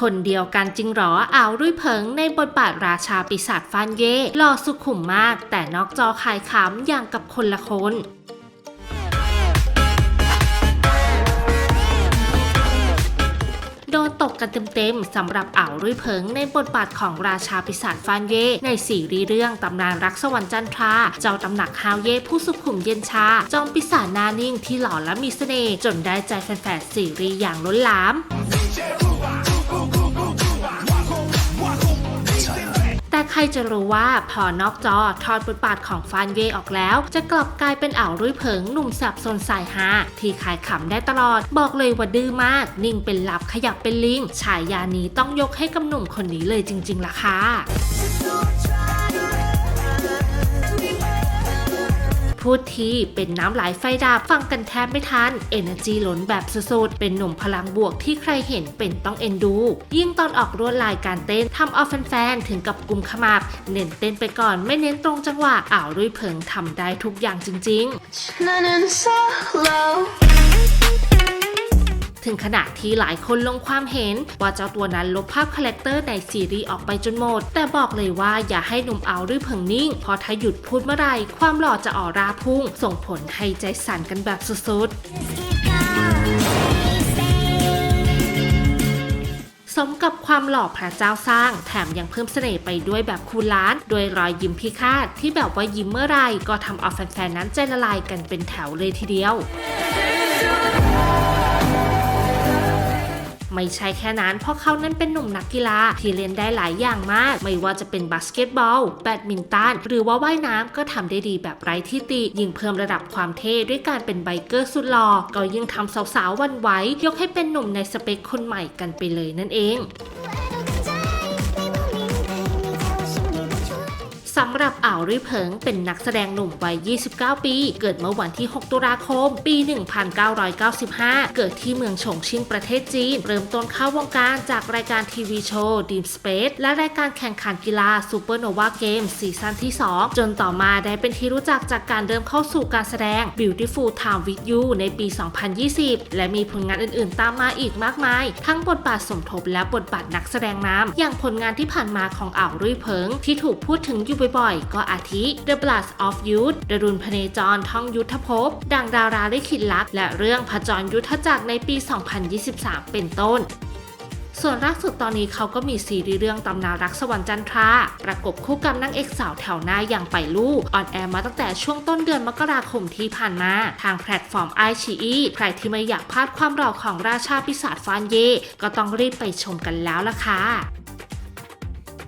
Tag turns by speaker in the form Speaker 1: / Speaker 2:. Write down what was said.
Speaker 1: คนเดียวกันจริงหรออ่าวรุ่ยเผิงในบทบาทราชาปีศาจฟานเย่หล่อสุขุมมาก แต่นอกจอขายขำอย่างกับคนละคนโดนตกกันเต็มๆสำหรับอ่าวรุ่ยเผิงในบทบาทของราชาปีศาจฟานเย่ในซีรีส์เรื่องตำนานรักสวรรค์จันทรา เจ้าตำหนักฮาวเย่ผู้สุขุมเย็นชา จอมปีศาจนานิ่งที่หล่อและมีเสน่ห์จนได้ใจแฟนๆซีรีส์อย่างล้นหลาม ใครจะรู้ว่าพอนอกจอทอดบทบาทของฟานเย่ออกแล้ว จะกลับกลายเป็นอ่าวรุ่ยเผิงหนุ่มสับสนสายฮาที่ขายขำได้ตลอด บอกเลยว่าดื้อมาก นิ่งเป็นหลับขยับเป็นลิงฉายานี้ต้องยกให้กับหนุ่มคนนี้เลยจริง ๆล่ะค่ะ พูดทีเป็นน้ำไหลไฟดับฟังกันแทบไม่ทันเอเนอร์จีล้นแบบสุดๆ เป็นหนุ่มพลังบวกที่ใครเห็นเป็นต้องเอ็นดู ยิ่งตอนออกรวดลายการเต้นทำเอาแฟนๆ ถึงกับกุมขมับ เน้นเต้นไปก่อนไม่เน้นตรงจังหวะอ่าวรุ่ยเพิงทำได้ทุกอย่างจริง ๆ ถึงขนาดที่หลายคนลงความเห็นว่าเจ้าตัวนั้นลบภาพคาแรคเตอร์ในซีรีส์ออกไปจนหมด แต่บอกเลยว่าอย่าให้หนุ่มเอาด้วยเพิงนิ่งพราะถ้าหยุดพูดเมื่อไรความหล่อจะออราพุ่ง ส่งผลให้ใจสั่นกันแบบสุดๆสมกับความหล่อพระเจ้าสร้าง แถมยังเพิ่มเสน่ห์ไปด้วยแบบคูณล้านโดยรอยยิ้มพิฆาตที่แบบว่ายิ้มเมื่อไรก็ทำเอาแฟนๆนั้นใจละลายกันเป็นแถวเลยทีเดียว ไม่ใช่แค่นั้น เพราะเขานั้นเป็นหนุ่มนักกีฬาที่เล่นได้หลายอย่างมาก ไม่ว่าจะเป็นบาสเกตบอล แบดมินตัน หรือว่าว่ายน้ำก็ทำได้ดีแบบไร้ที่ติ ยิ่งเพิ่มระดับความเท่ด้วยการเป็นไบเกอร์สุดหล่อก็ยิ่งทำสาวๆวันไหวยกให้เป็นหนุ่มในสเปคคนใหม่กันไปเลยนั่นเอง สำหรับอ่าวรุ่ยเผิงเป็นนักแสดงหนุ่มวัย 29 ปี เกิดเมื่อวันที่ 6 ตุลาคม ปี 1995 เกิดที่เมืองฉงชิ่งประเทศจีน เริ่มต้นเข้าวงการจากรายการทีวีโชว์ Deep Space และรายการแข่งขันกีฬา Supernova Game ซีซั่นที่ 2 จนต่อมาได้เป็นที่รู้จักจากการเริ่มเข้าสู่การแสดง Beautiful Time with You ในปี 2020 และมีผลงานอื่นๆ ตามมาอีกมากมาย ทั้งบทบาทสมทบและบทบาทนักแสดงนำอย่างผลงานที่ผ่านมาของอ่าวรุ่ยเพิงที่ถูกพูดถึงอยู่บ่อยๆ ก็อาทิ The Blast of Youth ดรุณพเนจรท่องยุทธภพ ดังดาราได้ขิดลัก และเรื่องผจรยุทธจักรในปี 2023 เป็นต้นส่วนล่าสุดตอนนี้เขาก็มีซีรีส์เรื่องตำนานรักสวรรค์จันทรา ประกบคู่กับนางเอกสาวแถวหน้าอย่างไปลู่ออนแอร์มาตั้งแต่ช่วงต้นเดือนมกราคมที่ผ่านมา ทางแพลตฟอร์มไอชีอีใครที่ไม่อยากพลาดความหล่อของราชาปีศาจฟานเย่ก็ต้องรีบไปชมกันแล้วล่ะค่ะ